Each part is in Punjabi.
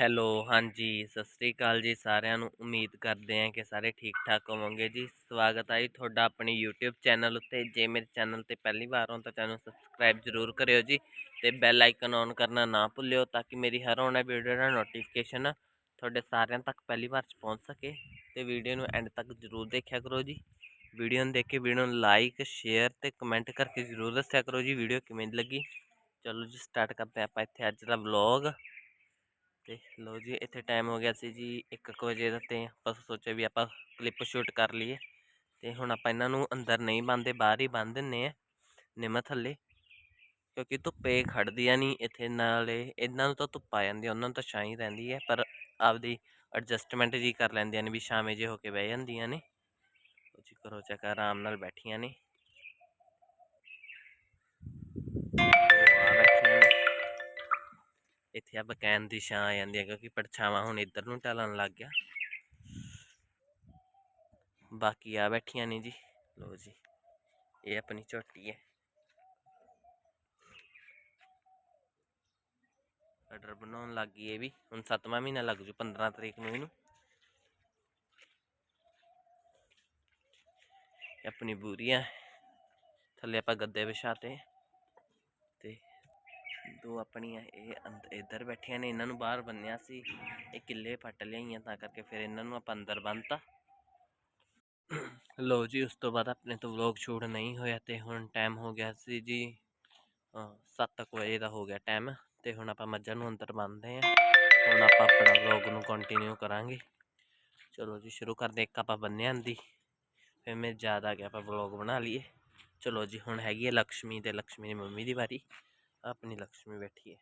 ਹੈਲੋ, ਹਾਂਜੀ, ਸਤਿ ਸ੍ਰੀ ਅਕਾਲ ਜੀ ਸਾਰਿਆਂ ਨੂੰ। ਉਮੀਦ ਕਰਦੇ ਹਾਂ ਕਿ ਸਾਰੇ ਠੀਕ ਠਾਕ ਹੋਵੋਗੇ ਜੀ। ਸਵਾਗਤ ਹੈ ਜੀ ਤੁਹਾਡਾ ਆਪਣੀ YouTube ਚੈਨਲ ਉੱਤੇ। ਜੇ ਮੇਰੇ ਚੈਨਲ ਤੇ ਪਹਿਲੀ ਵਾਰ ਹੋ ਤਾਂ ਚੈਨਲ ਸਬਸਕ੍ਰਾਈਬ ਜ਼ਰੂਰ ਕਰਿਓ ਜੀ ਤੇ ਬੈਲ ਆਈਕਨ ਔਨ ਕਰਨਾ ਨਾ ਭੁੱਲਿਓ ਤਾਂ ਕਿ ਮੇਰੀ ਹਰ ਆਉਣ ਵਾਲੀ ਵੀਡੀਓ ਦਾ ਨੋਟੀਫਿਕੇਸ਼ਨ ਤੁਹਾਡੇ ਸਾਰਿਆਂ ਤੱਕ ਪਹਿਲੀ ਵਾਰ ਚ ਪਹੁੰਚ ਸਕੇ ਤੇ ਵੀਡੀਓ ਨੂੰ ਐਂਡ ਤੱਕ ਜ਼ਰੂਰ ਦੇਖਿਆ ਕਰੋ ਜੀ। ਵੀਡੀਓ ਨੂੰ ਦੇਖ ਕੇ ਵੀਡੀਓ ਨੂੰ ਲਾਈਕ, ਸ਼ੇਅਰ ਤੇ ਕਮੈਂਟ ਕਰਕੇ ਜ਼ਰੂਰ ਦੱਸਿਆ ਕਰੋ ਜੀ ਵੀਡੀਓ ਕਿਵੇਂ ਦੀ ਲੱਗੀ। ਚਲੋ ਜੀ ਸਟਾਰਟ ਕਰਦੇ ਹਾਂ ਆਪਾਂ ਇੱਥੇ ਅੱਜ ਦਾ ਵਲੌਗ। ਤੇ ਲੋ ਜੀ ਇੱਥੇ ਟਾਈਮ ਹੋ ਗਿਆ ਸੀ ਜੀ 1 ਵਜੇ ਦਾ ਤੇ ਆਪਾਂ ਸੋਚਿਆ ਵੀ ਆਪਾਂ ਕਲਿੱਪ ਸ਼ੂਟ ਕਰ ਲਈਏ। ਤੇ ਹੁਣ ਆਪਾਂ ਇਹਨਾਂ ਨੂੰ ਅੰਦਰ ਨਹੀਂ ਬੰਨਦੇ ਬਾਹਰ ਹੀ ਬੰਨ ਦਿੰਨੇ ਆ ਨਿੰਮ ਥੱਲੇ। ਕਿਉਂਕਿ ਧੁੱਪੇ ਖੜਦੀਆਂ ਨਹੀਂ ਇੱਥੇ ਨਾਲੇ ਇਹਨਾਂ ਨੂੰ ਤਾਂ ਧੁੱਪ ਆ ਜਾਂਦੀ ਆ, ਉਹਨਾਂ ਨੂੰ ਤਾਂ ਛਾਂ ਹੀ ਰਹਿੰਦੀ ਹੈ ਪਰ ਆਪਦੀ ਐਡਜਸਟਮੈਂਟ ਜੀ ਕਰ ਲੈਂਦੀਆਂ ਨੇ ਵੀ ਛਾਵੇਂ ਜੇ ਹੋ ਕੇ ਬਹਿ ਜਾਂਦੀਆਂ ਨੇ। ਲਓ ਜੀ ਕਰੋ ਚੈੱਕ ਆਰਾਮ ਨਾਲ ਬੈਠੀਆਂ ਨੇ। ਇੱਥੇ ਆ ਬਕੈਨ ਦੀ ਛਾਂ ਆ ਜਾਂਦੀ ਹੈ ਕਿਉਂਕਿ ਪਰਛਾਵਾਂ ਹੁਣ ਇੱਧਰ ਨੂੰ ਢਲਣ ਲੱਗ ਗਿਆ। ਬਾਕੀ ਆ ਬੈਠੀਆਂ ਨੇ ਜੀ। ਲੋ ਜੀ, ਇਹ ਆਪਣੀ ਝੋਟੀ ਹੈ ਆਰਡਰ ਬਣਾਉਣ ਲੱਗ ਗਈ ਇਹ ਵੀ। ਹੁਣ 7ਵਾਂ ਮਹੀਨਾ ਲੱਗ ਜੂ 15 ਤਰੀਕ ਨੂੰ ਇਹਨੂੰ। ਆਪਣੀ ਬੂਰੀਆਂ ਥੱਲੇ ਆਪਾਂ ਗੱਦੇ ਵਿਛਾਤੇ। ਦੋ ਆਪਣੀਆਂ ਇਹ ਅੰਦ- ਇੱਧਰ ਬੈਠੀਆਂ ਨੇ, ਇਹਨਾਂ ਨੂੰ ਬਾਹਰ ਬੰਨਿਆ ਸੀ। ਇਹ ਕਿੱਲੇ ਫੱਟ ਲਿਆਈਆਂ, ਤਾਂ ਕਰਕੇ ਫਿਰ ਇਹਨਾਂ ਨੂੰ ਆਪਾਂ ਅੰਦਰ ਬੰਨਤਾ। ਲੋ ਜੀ, ਉਸ ਤੋਂ ਬਾਅਦ ਆਪਣੇ ਤੋਂ ਵਲੋਗ ਛੂਟ ਨਹੀਂ ਹੋਇਆ ਤੇ ਹੁਣ ਟਾਈਮ ਹੋ ਗਿਆ ਸੀ ਜੀ 7 ਵਜੇ ਦਾ ਹੋ ਗਿਆ ਟਾਈਮ ਤੇ ਹੁਣ ਆਪਾਂ ਮੱਝਾਂ ਨੂੰ ਅੰਦਰ ਬੰਨਦੇ ਹਾਂ। ਹੁਣ ਆਪਾਂ ਆਪਣਾ ਵਲੋਗ ਨੂੰ ਕੰਟੀਨਿਊ ਕਰਾਂਗੇ। ਚਲੋ ਜੀ, ਸ਼ੁਰੂ ਕਰਦੇ ਇੱਕ ਆਪਾਂ ਬੰਨਿਆਂ ਦੀ, ਫਿਰ ਮੈਂ ਜ਼ਿਆਦਾ ਗਿਆ ਆਪਾਂ ਵਲੋਗ ਬਣਾ ਲਈਏ। ਚਲੋ ਜੀ, ਹੁਣ ਹੈਗੀ ਹੈ ਲక్ష్ਮੀ ਤੇ ਲక్ష్ਮੀ ਦੀ ਮੰਮੀ ਦੀ ਵਾਰੀ। ਆਪਣੀ ਲక్ష్ਮੀ ਬੈਠੀ ਹੈ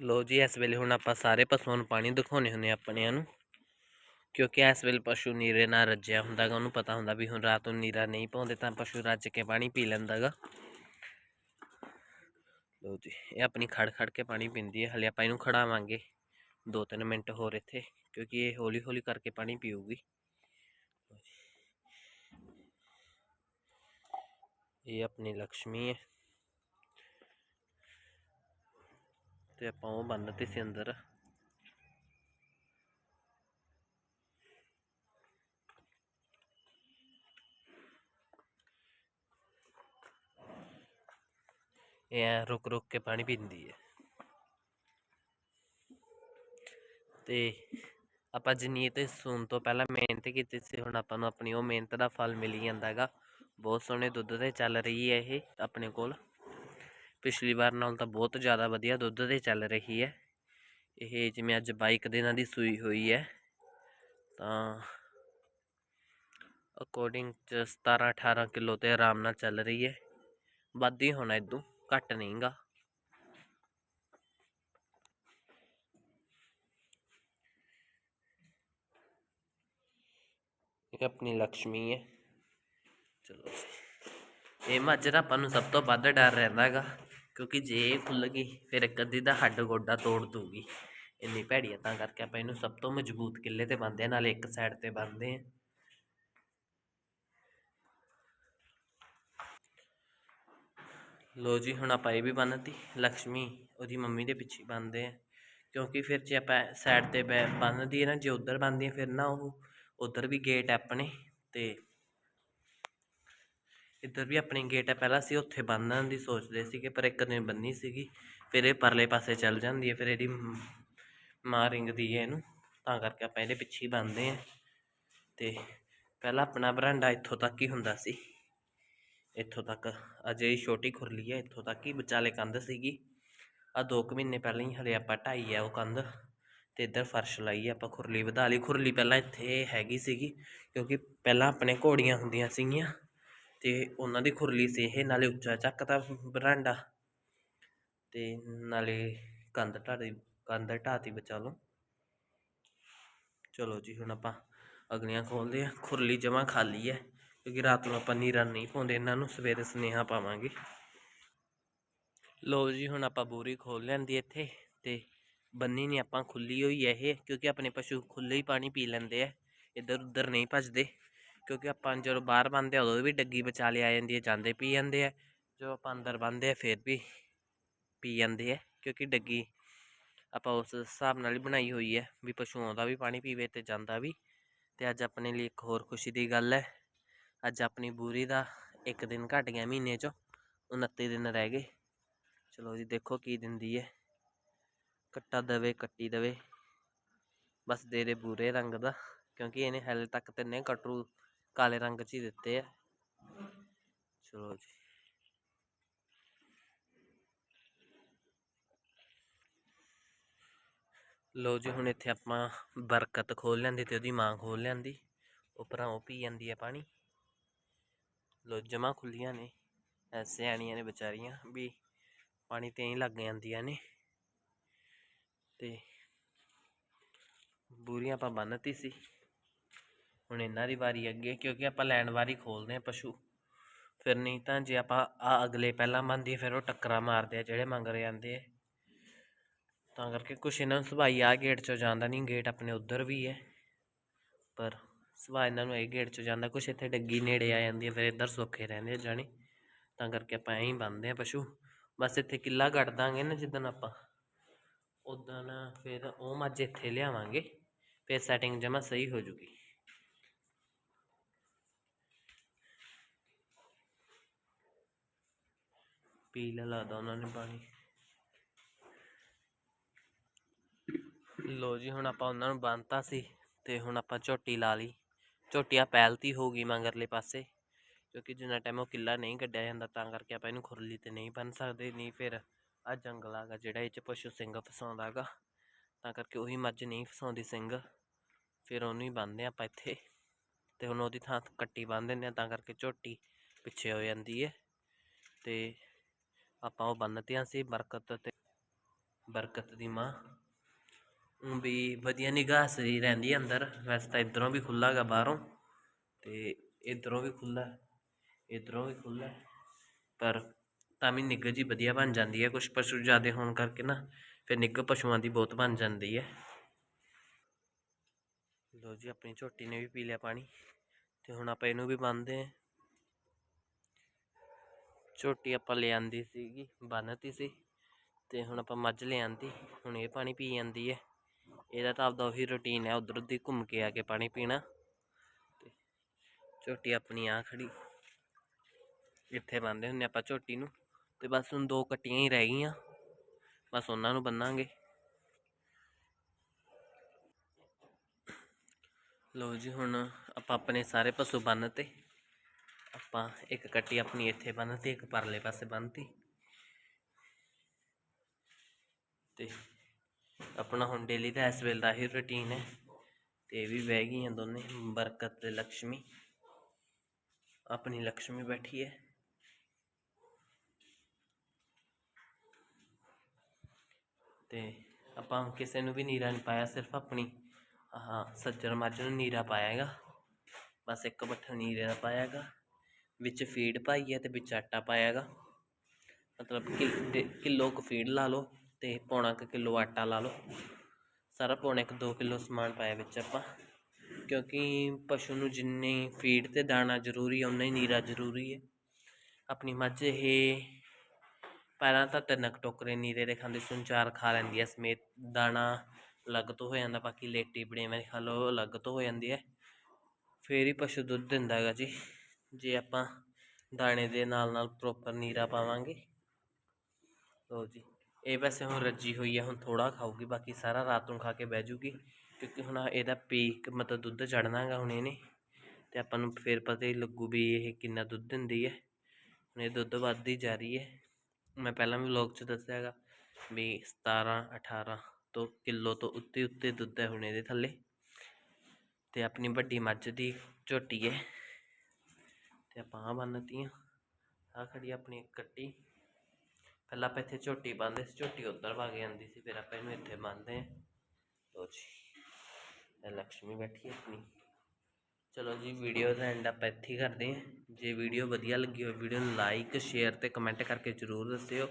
ਲੋ ਜੀ ਇਸ ਵੇਲੇ ਹੁਣ ਆਪਾਂ ਸਾਰੇ ਪਸ਼ੂਆਂ ਨੂੰ ਪਾਣੀ ਦਿਖਾਉਣੇ ਹੁੰਦੇ ਆ ਆਪਣਿਆਂ ਨੂੰ ਕਿਉਂਕਿ ਇਸ ਵੇਲੇ ਪਸ਼ੂ ਨੀਰੇ ਨਾਲ ਰੱਜਿਆ ਹੁੰਦਾ ਗਾ ਉਹਨੂੰ ਪਤਾ ਹੁੰਦਾ ਵੀ ਹੁਣ ਰਾਤ ਨੂੰ ਨੀਰਾ ਨਹੀਂ ਪਾਉਂਦੇ ਤਾਂ ਪਸ਼ੂ ਰੱਜ ਕੇ ਪਾਣੀ ਪੀ ਲੈਂਦਾ ਗਾ ਲੋ ਜੀ ਇਹ ਆਪਣੀ ਖੜ ਖੜ ਕੇ ਪਾਣੀ ਪੀਂਦੀ ਹੈ, ਹਲੇ ਆਪਾਂ ਇਹਨੂੰ ਖੜਾਵਾਂਗੇ 2-3 ਮਿੰਟ ਹੋਰ ਇੱਥੇ, ਕਿਉਂਕਿ ਇਹ ਹੌਲੀ ਹੌਲੀ ਕਰਕੇ ਪਾਣੀ ਪੀਊਗੀ। ਇਹ ਆਪਣੀ ਲక్ష్ਮੀ ਹੈ। ਤੇ ਆਪਾਂ ਉਹ ਬੰਨਤੇ ਸੀ ਅੰਦਰ। ਇਹ ਰੁਕ ਰੁਕ ਕੇ ਪਾਣੀ ਪੀਂਦੀ ਹੈ। ਤੇ ਆਪਾਂ ਜਿੰਨੀ ਜਨੀਤ ਸੂਣ ਤੋਂ ਪਹਿਲਾਂ ਮਿਹਨਤ ਕੀਤੀ ਸੀ, ਹੁਣ ਆਪਾਂ ਨੂੰ ਆਪਣੀ ਉਹ ਮਿਹਨਤ ਦਾ ਫਲ ਮਿਲ ਜਾਂਦਾ ਹੈਗਾ। ਬਹੁਤ ਸੋਹਣੇ ਦੁੱਧ ਤੇ ਚੱਲ ਰਹੀ ਹੈ ਇਹ ਆਪਣੇ ਕੋਲ। ਪਿਛਲੀ ਵਾਰ ਨਾਲ ਤਾਂ ਬਹੁਤ ਜ਼ਿਆਦਾ ਵਧੀਆ ਦੁੱਧ ਤੇ ਚੱਲ ਰਹੀ ਹੈ। ਇਹ ਜਿਵੇਂ ਅੱਜ 22 ਦਿਨਾਂ ਦੀ ਸੂਈ ਹੋਈ ਹੈ, ਤਾਂ ਅਕੋਰਡਿੰਗ ਚ 17 18 ਕਿਲੋ ਤੇ ਆਰਾਮ ਨਾਲ ਚੱਲ ਰਹੀ ਹੈ। ਵੱਧ ਹੀ ਹੋਣਾ ਇਦੋਂ ਘੱਟ ਨਹੀਂਗਾ ਇਹ ਆਪਣੀ ਲక్ష్ਮੀ ਹੈ। ਚਲੋ ਜੀ। ਇਹ ਮੱਝ ਦਾ ਆਪਾਂ ਨੂੰ ਸਭ ਤੋਂ ਵੱਧ ਡਰ ਰਹਿੰਦਾ ਹੈਗਾ ਕਿਉਂਕਿ ਜੇ ਇਹ ਖੁੱਲ ਗਈ, ਫਿਰ ਇੱਕ ਅੱਧੀ ਦਾ ਹੱਡ ਗੋਡਾ ਤੋੜ ਦੂਗੀ ਇੰਨੀ ਭੈੜੀ ਤਾਂ ਕਰਕੇ ਆਪਾਂ ਇਹਨੂੰ ਸਭ ਤੋਂ ਮਜ਼ਬੂਤ ਕਿੱਲੇ ਤੇ ਬੰਨਦੇ ਆ ਨਾਲੇ ਇੱਕ ਸਾਈਡ ਤੇ ਬੰਨਦੇ ਆ ਲੋ ਜੀ, ਹੁਣ ਆਪਾਂ ਇਹ ਵੀ ਬੰਨਤੀ। ਲక్ష్ਮੀ ਉਹਦੀ ਮੰਮੀ ਦੇ ਪਿੱਛੇ ਬੰਨਦੇ ਆ। ਕਿਉਂਕਿ ਫਿਰ ਜੇ ਆਪਾਂ ਸਾਈਡ ਤੇ ਬੈ- ਬੰਨ੍ਹਦੀ ਹੈ ਨਾ, ਜੇ ਉਧਰ ਬੰਨਦੀ ਹੈ ਫਿਰ ਨਾ ਉਹ ਉਧਰ ਵੀ ਗੇਟ ਆਪਣੇ ਤੇ ਇੱਧਰ ਵੀ ਆਪਣੀ ਗੇਟ ਹੈ ਪਹਿਲਾਂ ਸੀ ਉੱਥੇ ਬੰਨਣ ਦੀ ਸੋਚਦੇ ਸੀਗੇ, ਪਰ ਇੱਕ ਦਿਨ ਬੰਨੀ ਸੀਗੀ। ਫਿਰ ਇਹ ਪਰਲੇ ਪਾਸੇ ਚੱਲ ਜਾਂਦੀ ਹੈ ਫਿਰ ਇਹਦੀ ਮਾਂ ਰਿੰਗਦੀ ਹੈ ਇਹਨੂੰ। ਤਾਂ ਕਰਕੇ ਆਪਾਂ ਇਹਦੇ ਪਿੱਛੇ ਹੀ ਬੰਨਦੇ ਆ। ਤੇ ਪਹਿਲਾਂ ਆਪਣਾ ਬਰਾਂਡਾ ਇੱਥੋਂ ਤੱਕ ਹੀ ਹੁੰਦਾ ਸੀ। ਇੱਥੋਂ ਤੱਕ ਅਜੇ ਹੀ ਛੋਟੀ ਖੁਰਲੀ ਹੈ, ਇੱਥੋਂ ਤੱਕ ਹੀ ਵਿਚਾਲੇ ਕੰਧ ਸੀਗੀ। ਆ ਦੋ ਕੁ ਮਹੀਨੇ ਪਹਿਲਾਂ ਹੀ ਹਲੇ ਆਪਾਂ ਢਾਈ ਆ ਉਹ ਕੰਧ ਤੇ ਇੱਧਰ ਫਰਸ਼ ਲਾਈ ਆਪਾਂ ਖੁਰਲੀ ਵਧਾ ਲਈ। ਖੁਰਲੀ ਪਹਿਲਾਂ ਇੱਥੇ ਹੈਗੀ ਸੀਗੀ ਕਿਉਂਕਿ ਪਹਿਲਾਂ ਆਪਣੇ ਘੋੜੀਆਂ ਹੁੰਦੀਆਂ ਸੀਗੀਆਂ ਤੇ ਉਹਨਾਂ ਦੀ ਖੁਰਲੀ ਸੀ ਇਹ, ਨਾਲੇ ਉੱਚਾ ਚੱਕਦਾ ਬਰਾਂਡਾ ਤੇ ਨਾਲੇ ਕੰਧ ਢਾਦੀ ਕੰਧ ਢਾਤੀ ਬਚਾ ਲਓ ਚਲੋ ਜੀ, ਹੁਣ ਆਪਾਂ ਅਗਲੀਆਂ ਖੋਲਦੇ ਆ ਖੁਰਲੀ ਜਮਾ ਖਾਲੀ ਹੈ। ਕਿਉਂਕਿ ਰਾਤ ਨੂੰ ਆਪਾਂ ਨੀਰਾ ਨਹੀਂ ਪਾਉਂਦੇ, ਇਹਨਾਂ ਨੂੰ ਸਵੇਰੇ ਸੁਨੇਹਾ ਪਾਵਾਂਗੇ। ਲੋ ਜੀ, ਹੁਣ ਆਪਾਂ ਬੋਰੀ ਖੋਲ ਲੈਂਦੀ ਇੱਥੇ ਤੇ ਬੰਨੀ ਨਹੀਂ ਆਪਾਂ ਖੁੱਲੀ ਹੋਈ ਹੈ ਇਹ, ਕਿਉਂਕਿ ਆਪਣੇ ਪਸ਼ੂ ਖੁੱਲੇ ਹੀ ਪਾਣੀ ਪੀ ਲੈਂਦੇ ਆ, ਇੱਧਰ ਉੱਧਰ ਨਹੀਂ ਭੱਜਦੇ। ਕਿਉਂਕਿ ਆਪਾਂ ਜਦੋਂ ਬਾਹਰ ਬੰਨਦੇ ਉਦੋਂ ਵੀ ਡੱਗੀ ਬਚਾ ਲਿਆ ਜਾਂਦੀ ਹੈ, ਜਾਂਦੇ ਪੀ ਜਾਂਦੇ ਆ। ਜੋ ਆਪਾਂ ਅੰਦਰ ਬੰਨਦੇ ਆ, ਫਿਰ ਵੀ ਪੀ ਜਾਂਦੇ ਆ, ਕਿਉਂਕਿ ਡੱਗੀ ਆਪਾਂ ਉਸ ਹਿਸਾਬ ਨਾਲ ਹੀ ਬਣਾਈ ਹੋਈ ਹੈ, ਵੀ ਪਸ਼ੂਆਂ ਦਾ ਵੀ ਪਾਣੀ ਪੀਵੇ ਤੇ ਜਾਂਦਾ ਵੀ। ਤੇ ਅੱਜ ਆਪਣੇ ਲਈ ਇੱਕ ਹੋਰ ਖੁਸ਼ੀ ਦੀ ਗੱਲ ਹੈ ਅੱਜ ਆਪਣੀ ਬੂਰੀ ਦਾ ਇੱਕ ਦਿਨ ਘਟ ਗਿਆ ਮਹੀਨੇ 'ਚੋਂ 29 ਦਿਨ ਰਹਿ ਗਏ। ਚਲੋ ਜੀ, ਦੇਖੋ ਕੀ ਦਿੰਦੀ ਹੈ ਕੱਟਾ ਦਵੇ, ਕੱਟੀ ਦਵੇ। ਬਸ ਦੇ ਦੇ ਬੂਰੇ ਰੰਗ ਦਾ, ਕਿਉਂਕਿ ਇਹਨੇ ਹਾਲੇ ਤੱਕ ਤਿੰਨੇ ਕਟਰੂ ਕਾਲੇ ਰੰਗ 'ਚ ਹੀ ਦਿੱਤੇ ਆ। ਚਲੋ ਜੀ। ਲੋ ਜੀ, ਹੁਣ ਇੱਥੇ ਆਪਾਂ ਬਰਕਤ ਖੋਲ ਲੈਂਦੀ ਤੇ ਉਹਦੀ ਮਾਂ ਖੋਲ ਲੈਂਦੀ। ਉੱਪਰਾਂ ਉਹ ਪੀ ਜਾਂਦੀ ਹੈ ਪਾਣੀ। ਲੋ, ਜਮਾ ਖੁੱਲੀਆਂ ਨੇ ਐਸੇ ਆਣੀਆਂ ਨੇ ਵਿਚਾਰੀਆਂ, ਵੀ ਪਾਣੀ ਤੇ ਹੀ ਲੱਗ ਜਾਂਦੀਆਂ ਨੇ। ਤੇ ਬੂਰੀਆਂ ਆਪਾਂ ਬੰਨਤੀ ਸੀ। ਹੁਣ ਇਹਨਾਂ ਦੀ ਵਾਰੀ ਅੱਗੇ, ਕਿਉਂਕਿ ਆਪਾਂ ਲੈਣ ਵਾਰੀ ਖੋਲਦੇ ਆ ਪਸ਼ੂ। ਫਿਰ ਨਹੀਂ ਤਾਂ ਜੇ ਆਪਾਂ ਆ ਅਗਲੇ ਪਹਿਲਾਂ ਬੰਨ੍ਹਦੀਏ ਫਿਰ ਉਹ ਟੱਕਰਾ ਮਾਰਦੇ ਆ ਜਿਹੜੇ ਮੰਗ ਰਹੇ ਜਾਂਦੇ ਆ। ਤਾਂ ਕਰਕੇ ਕੁਛ ਇਹਨਾਂ ਨੂੰ ਸੁਭਾਈ ਆ ਗੇਟ ਚੋਂ ਜਾਂਦਾ ਨਹੀਂ, ਗੇਟ ਆਪਣੇ ਉਧਰ ਵੀ ਹੈ। ਪਰ ਸਵਾ ਇਹਨਾਂ ਨੂੰ ਇਹ ਗੇਟ ਚੋਂ ਜਾਂਦਾ, ਕੁਛ ਇੱਥੇ ਡੱਗੀ ਨੇੜੇ ਆ ਜਾਂਦੀ ਹੈ, ਫਿਰ ਇੱਧਰ ਸੌਖੇ ਰਹਿੰਦੇ ਆ ਜਾਣੀ। ਤਾਂ ਕਰਕੇ ਆਪਾਂ ਐਂ ਬੰਨਦੇ ਆ ਪਸ਼ੂ। ਬਸ ਇੱਥੇ ਕਿੱਲਾ ਕੱਢ ਦਾਂਗੇ ਨਾ ਜਿੱਦਣ ਆਪਾਂ। ਉਦੋਂ ਫਿਰ ਉਹ ਮੱਝ ਇੱਥੇ ਲਿਆਵਾਂਗੇ, ਫਿਰ ਸੈਟਿੰਗ ਜਮਾ ਸਹੀ ਹੋ ਜੂਗੀ। ਪੀ ਲਿਆ ਲੱਗਦਾ ਉਹਨਾਂ ਨੇ ਪਾਣੀ। ਲੋ ਜੀ, ਹੁਣ ਆਪਾਂ ਉਹਨਾਂ ਨੂੰ ਬੰਨਤਾ ਸੀ ਤੇ ਹੁਣ ਆਪਾਂ ਝੋਟੀ ਲਾ ਲਈ। ਝੋਟੀਆਂ ਪੈਲਤੀ ਹੋ ਗਈ ਮਗਰਲੇ ਪਾਸੇ, ਕਿਉਂਕਿ ਜਿੰਨਾ ਟਾਈਮ ਉਹ ਕਿੱਲਾ ਨਹੀਂ ਕੱਢਿਆ ਜਾਂਦਾ, ਤਾਂ ਕਰਕੇ ਆਪਾਂ ਇਹਨੂੰ ਖੁਰਲੀ ਤੇ ਨਹੀਂ ਬੰਨ ਸਕਦੇ, ਨਹੀਂ ਫਿਰ ਆ ਜੰਗਲ ਆਗਾ ਜਿਹੜਾ ਇਹ ਚ ਪਸ਼ੂ ਸਿੰਘ ਫਸਾਉਂਦਾ ਗਾ ਤਾਂ ਕਰਕੇ ਉਹੀ ਮੱਝ ਨਹੀਂ ਫਸਾਉਂਦੀ ਸਿੰਘ, ਫਿਰ ਉਹਨੂੰ ਹੀ ਬੰਨਦੇ ਆਪਾਂ ਇੱਥੇ, ਤੇ ਹੁਣ ਉਹਦੀ ਥਾਂ ਕੱਟੀ ਬੰਨ ਦਿੰਦੇ ਆ ਤਾਂ ਕਰਕੇ ਝੋਟੀ ਪਿੱਛੇ ਹੋ ਜਾਂਦੀ ਹੈ, ਤੇ ਆਪਾਂ ਉਹ ਬੰਨਤੀਆਂ ਸੀ ਬਰਕਤ ਤੇ, ਬਰਕਤ ਦੀ ਮਾਂ। ਵੀ ਵਧੀਆ ਨਿਗਾਹ ਸਹੀ ਰਹਿੰਦੀ ਹੈ ਅੰਦਰ। ਵੈਸੇ ਤਾਂ ਇਧਰੋਂ ਵੀ ਖੁੱਲ੍ਹਾ ਗਾ ਬਾਹਰੋਂ ਤੇ ਇਧਰੋਂ ਵੀ ਖੁੱਲ੍ਹਾ, ਇਧਰੋਂ ਵੀ ਖੁੱਲ੍ਹਾ। ਪਰ ਤਾਂ ਵੀ ਨਿੱਘ ਜੀ ਵਧੀਆ ਬਣ ਜਾਂਦੀ ਹੈ ਕੁਝ ਪਸ਼ੂ ਜ਼ਿਆਦੇ ਹੋਣ ਕਰਕੇ ਨਾ ਫਿਰ ਨਿੱਘ ਪਸ਼ੂਆਂ ਦੀ ਬਹੁਤ ਬਣ ਜਾਂਦੀ ਹੈ ਲੋ ਜੀ, ਆਪਣੀ ਝੋਟੀ ਨੇ ਵੀ ਪੀ ਲਿਆ ਪਾਣੀ ਤੇ ਹੁਣ ਆਪਾਂ ਇਹਨੂੰ ਵੀ ਬੰਨਦੇ ਹਾਂ। ਝੋਟੀ ਆਪਾਂ ਲਿਆਂਦੀ ਸੀਗੀ ਬੰਨਤੀ ਸੀ ਤੇ ਹੁਣ ਆਪਾਂ ਮੱਝ ਲਿਆਂਦੀ, ਹੁਣ ਇਹ ਪਾਣੀ ਪੀ ਜਾਂਦੀ ਹੈ ਇਹਦਾ ਤਾਂ ਆਪਦਾ ਉਹੀ ਰੁਟੀਨ ਹੈ, ਉਧਰ ਦੀ ਘੁੰਮ ਕੇ ਆ ਕੇ ਪਾਣੀ ਪੀਣਾ। ਤੇ ਝੋਟੀ ਆਪਣੀ ਆ ਖੜੀ। ਇੱਥੇ ਬੰਨਦੇ ਹੁੰਦੇ ਆਪਾਂ ਝੋਟੀ ਨੂੰ। ਤੇ ਬਸ ਹੁਣ ਦੋ ਕੱਟੀਆਂ ਹੀ ਰਹਿ ਗਈਆਂ। ਬਸ ਉਹਨਾਂ ਨੂੰ ਬੰਨਾਂਗੇ। ਲਓ ਜੀ, ਹੁਣ ਆਪਾਂ ਆਪਣੇ ਸਾਰੇ ਪਸ਼ੂ ਬੰਨਤੇ। ਆਪਾਂ ਇੱਕ ਕੱਟੀ ਆਪਣੀ ਇੱਥੇ ਬੰਨਤੀ, ਇੱਕ ਪਰਲੇ ਪਾਸੇ ਬੰਨਤੀ। ਤੇ ਆਪਣਾ ਹੁਣ ਡੇਲੀ ਦਾ ਇਸ ਵੇਲੇ ਦਾ ਹੀ ਰੁਟੀਨ ਹੈ ਤੇ ਇਹ ਵੀ ਬਹਿ ਗਈ ਗਈਆਂ ਦੋਨੇ, ਬਰਕਤ ਤੇ ਲక్ష్ਮੀ ਆਪਣੀ ਲక్ష్ਮੀ ਬੈਠੀ ਹੈ। ਤੇ ਆਪਾਂ ਕਿਸੇ ਨੂੰ ਵੀ ਨੀਰਾ ਨਹੀਂ ਪਾਇਆ, ਸਿਰਫ ਆਪਣੀ ਹਾਂ ਸੱਜਣ ਮੱਝ ਨੂੰ ਨੀਰਾ ਪਾਇਆ ਹੈਗਾ ਬਸ ਇੱਕ ਬੱਠਾ ਨੀਰੇ ਦਾ ਪਾਇਆ ਹੈਗਾ ਵਿੱਚ ਫੀਡ ਪਾਈ ਹੈ ਤੇ ਵਿੱਚ ਆਟਾ ਪਾਇਆ ਹੈਗਾ ਮਤਲਬ ਕਿਲੋ ਕੁ ਫੀਡ ਲਾ ਲਓ। ਤੇ ਪੌਣਾ ਕੁ ਕਿਲੋ ਆਟਾ ਲਾ ਲਓ। ਸਾਰਾ ਪੌਣਾ ਕੁ 2 ਕਿਲੋ ਸਮਾਨ ਪਾਇਆ ਵਿੱਚ ਆਪਾਂ। ਕਿਉਂਕਿ ਪਸ਼ੂ ਨੂੰ ਜਿੰਨੀ ਫੀਡ ਤੇ ਦਾਣਾ ਜ਼ਰੂਰੀ ਹੈ ਉਨਾ ਹੀ ਨੀਰਾ ਜ਼ਰੂਰੀ ਹੈ ਆਪਣੀ ਮੱਝ ਇਹ ਪਹਿਲਾਂ ਤਾਂ ਤਿੰਨ ਕੁ ਟੋਕਰੇ ਨੀਰੇ ਦੇ ਖਾਂਦੀ ਸੁਣ ਚਾਰ ਖਾ ਲੈਂਦੀ ਹੈ ਸਮੇਤ। ਦਾਣਾ ਅਲੱਗ ਤੋਂ ਹੋ ਜਾਂਦਾ, ਬਾਕੀ ਲੇਟੀ ਬੜੇਵੇਂ ਖਾ ਲਓ, ਅਲੱਗ ਤੋਂ ਹੋ ਜਾਂਦੀ ਹੈ ਫੇਰ ਹੀ ਪਸ਼ੂ ਦੁੱਧ ਦਿੰਦਾ ਹੈਗਾ ਜੀ। ਜੇ ਆਪਾਂ ਦਾਣੇ ਦੇ ਨਾਲ ਨਾਲ ਪ੍ਰੋਪਰ ਨੀਰਾ ਪਾਵਾਂਗੇ। ਲਓ ਜੀ। ਇਹ ਵੈਸੇ ਹੁਣ ਰੱਜੀ ਹੋਈ ਹੈ ਹੁਣ ਥੋੜਾ ਖਾਊਗੀ, ਬਾਕੀ ਸਾਰਾ ਰਾਤ ਨੂੰ ਖਾ ਕੇ ਬਹਿ ਜੂਗੀ, ਕਿਉਂਕਿ ਹੁਣ ਇਹਦਾ ਪੀਕ ਮਤਲਬ ਦੁੱਧ ਚੜਨਾ ਹੈਗਾ ਹੁਣ ਇਹਨੇ, ਤੇ ਆਪਾਂ ਨੂੰ ਫਿਰ ਪਤਾ ਹੀ ਲੱਗੂ ਵੀ ਇਹ ਕਿੰਨਾ ਦੁੱਧ ਦਿੰਦੀ ਹੈ। ਹੁਣ ਇਹ ਦੁੱਧ ਵੱਧਦੀ ਜਾ ਰਹੀ ਹੈ। ਮੈਂ ਪਹਿਲਾਂ ਵੀ ਵਲੌਗ 'ਚ ਦੱਸਿਆ ਹੈਗਾ ਵੀ 17 18 ਤੋਂ ਕਿਲੋ ਤੋਂ ਉੱਤੇ ਉੱਤੇ ਦੁੱਧ ਹੈ ਹੁਣ ਇਹਦੇ ਥੱਲੇ, ਤੇ ਆਪਣੀ ਵੱਡੀ ਮੱਝ ਦੀ ਝੋਟੀ ਹੈ। ਤੇ ਆਪਾਂ ਆਹ ਬੰਨਤੀਆਂ ਆ ਖੜੀ ਆਪਣੀ ਕੱਟੀ। ਪਹਿਲਾਂ ਆਪਾਂ ਇੱਥੇ ਝੋਟੀ ਬੰਨਦੇ ਸੀ, ਝੋਟੀ ਉੱਧਰ ਵਗ ਜਾਂਦੀ ਸੀ, ਫਿਰ ਆਪਾਂ ਇਹਨੂੰ ਇੱਥੇ ਬੰਨਦੇ ਹਾਂ। ਲੋ ਜੀ, ਇਹ ਲక్ష్ਮੀ ਬੈਠੀ ਆਪਣੀ। ਚਲੋ ਜੀ ਵੀਡੀਓ ਦਾ ਐਂਡ ਆਪਾਂ ਇੱਥੇ ਹੀ ਕਰਦੇ ਹਾਂ। ਜੇ ਵੀਡੀਓ ਵਧੀਆ ਲੱਗੀ ਹੋਵੇ ਵੀਡੀਓ ਨੂੰ ਲਾਈਕ ਸ਼ੇਅਰ ਤੇ ਕਮੈਂਟ ਕਰਕੇ ਜ਼ਰੂਰ ਦੱਸਿਓ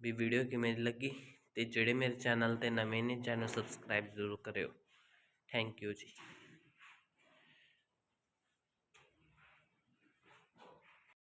ਵੀ ਵੀਡੀਓ ਕਿਵੇਂ ਦੀ ਲੱਗੀ ਤੇ ਜਿਹੜੇ ਮੇਰੇ ਚੈਨਲ ਤੇ ਨਵੇਂ ਨੇ ਚੈਨਲ ਸਬਸਕ੍ਰਾਈਬ ਜ਼ਰੂਰ ਕਰਿਓ। ਥੈਂਕ ਯੂ ਜੀ।